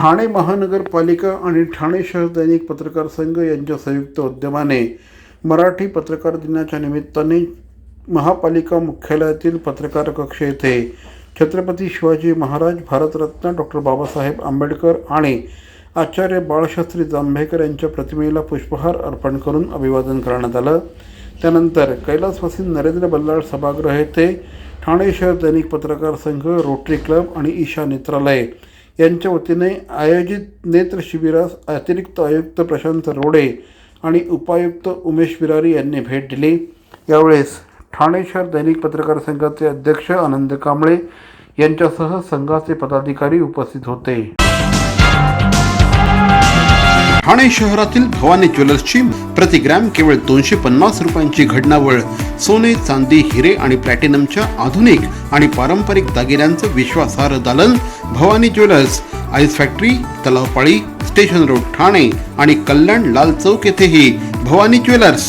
ठाणे महानगरपालिका आणि ठाणे शहर दैनिक पत्रकार संघ यांच्या संयुक्त उद्यमाने मराठी पत्रकार दिनाच्या निमित्ताने महापालिका मुख्यालयातील पत्रकार कक्ष येथे छत्रपती शिवाजी महाराज भारतरत्न डॉक्टर बाबासाहेब आंबेडकर आणि आचार्य बाळशास्त्री जांभेकर यांच्या प्रतिमेला पुष्पहार अर्पण करून अभिवादन करण्यात आलं. त्यानंतर कैलासवासी नरेंद्र बल्लाळ सभागृह येथे ठाणे शहर दैनिक पत्रकार संघ रोटरी क्लब आणि ईशा नेत्रालय यांच्या वतीने आयोजित नेत्र शिबिरास अतिरिक्त आयुक्त प्रशांत रोडे आणि उपायुक्त उमेश विरारी यांनी भेट दिली. यावेळेस ठाणे शहर दैनिक पत्रकार संघाचे अध्यक्ष आनंद कांबळे यांच्यासह संघाचे पदाधिकारी उपस्थित होते. ठाणे शहरातील भवानी ज्वेलर्सची प्रतिग्रॅम केवळ दोनशे पन्नास रुपयांची घडणावळ सोने चांदी हिरे आणि प्लॅटिनमच्या आधुनिक आणि पारंपरिक दागिन्यांचं विश्वासार्ह दालन Bhavani jewellers ice factory Talavpali station road Thane आणि कल्याण लाल चौक येथेही भवानी ज्वेलर्स.